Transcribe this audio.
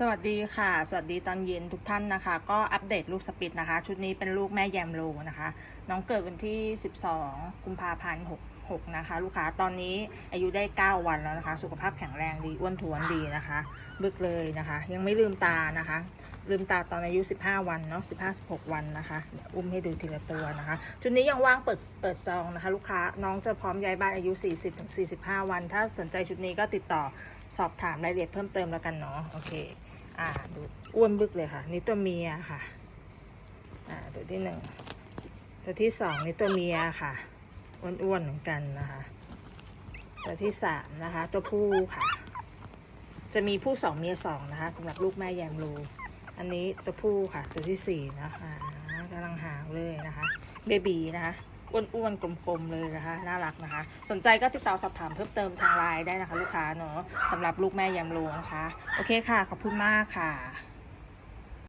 สวัสดีค่ะ สวัสดีตอนเย็นทุกท่านนะคะ ก็อัปเดตลูกสปิดนะคะ ชุดนี้เป็นลูกแม่แยมโลนะคะ น้องเกิดวันที่ 12 กุมภาพันธ์66 นะคะ ลูกค้าตอนนี้อายุได้ 9 วันแล้วนะคะ สุขภาพแข็งแรงดีอ้วนท้วนดีนะคะ บึกเลยนะคะ ยังไม่ลืมตานะคะ ลืมตาตอนอายุ 15 วันเนาะ15-16 วันนะคะอุ้มให้ดูทีละตัวนะคะ ชุดนี้ยังว่างเปิดเปิดจองนะคะ ลูกค้าน้องจะพร้อมย้ายบ้านอายุ 40-45 วัน ถ้าสนใจชุดนี้ก็ติดต่อสอบถามรายละเอียดเพิ่มเติมแล้วกันเนาะโอเคอ่าดูอ้วนบึกเลยค่ะ นี่ตัวเมียค่ะอ่าตัวที่หนึ่งตัวที่สองนี่ตัวเมียค่ะอ้วนๆเหมือนกันนะคะ ตัวที่สามนะคะ ตัวผู้ค่ะ จะมีผู้สองเมียสองนะคะสำหรับลูกแม่แยมรู อันนี้ตัวผู้ค่ะ ตัวที่สี่นะคะกำลังหางเลยนะคะ เบบีนะคะอ้วนๆกลมๆเลยนะคะ น่ารักนะคะ สนใจก็ติดต่อสอบถามเพิ่มเติมทางไลน์ได้นะคะ ลูกค้าเนาะสำหรับลูกแม่ยำรูนะคะ โอเคค่ะ ขอบคุณมากค่ะ